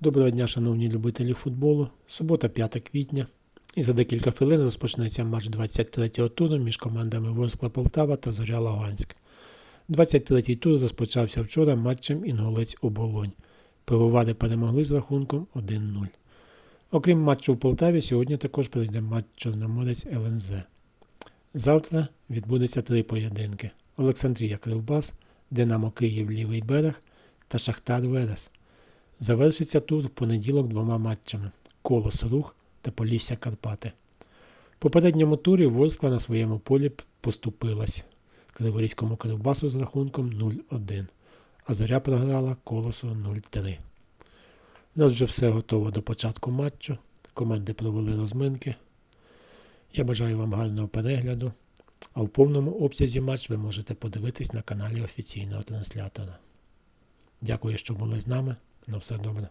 Доброго дня, шановні любителі футболу. Субота, 5 квітня. І за декілька хвилин розпочнеться матч 23-го туру між командами Ворскла Полтава та Зоря Лаганськ. 23-й тур розпочався вчора матчем Інголець Оболонь. Пивовари перемогли з рахунком 1-0. Окрім матчу в Полтаві, сьогодні також пройде матч Чорноморець ЛНЗ. Завтра відбудеться три поєдинки: Олександрія Кривбас, Динамо Київ Лівий берег та Шахтар Верес. Завершиться тур в понеділок двома матчами Колос Рух та Полісся Карпати. В попередньому турі Ворскла на своєму полі поступилась Криворізькому Кривбасу з рахунком 0-1, а Зоря програла Колосу 0-3. У нас вже все готово до початку матчу. Команди провели розминки. Я бажаю вам гарного перегляду. А в повному обсязі матч ви можете подивитись на каналі офіційного транслятора. Дякую, що були з нами. На все добре.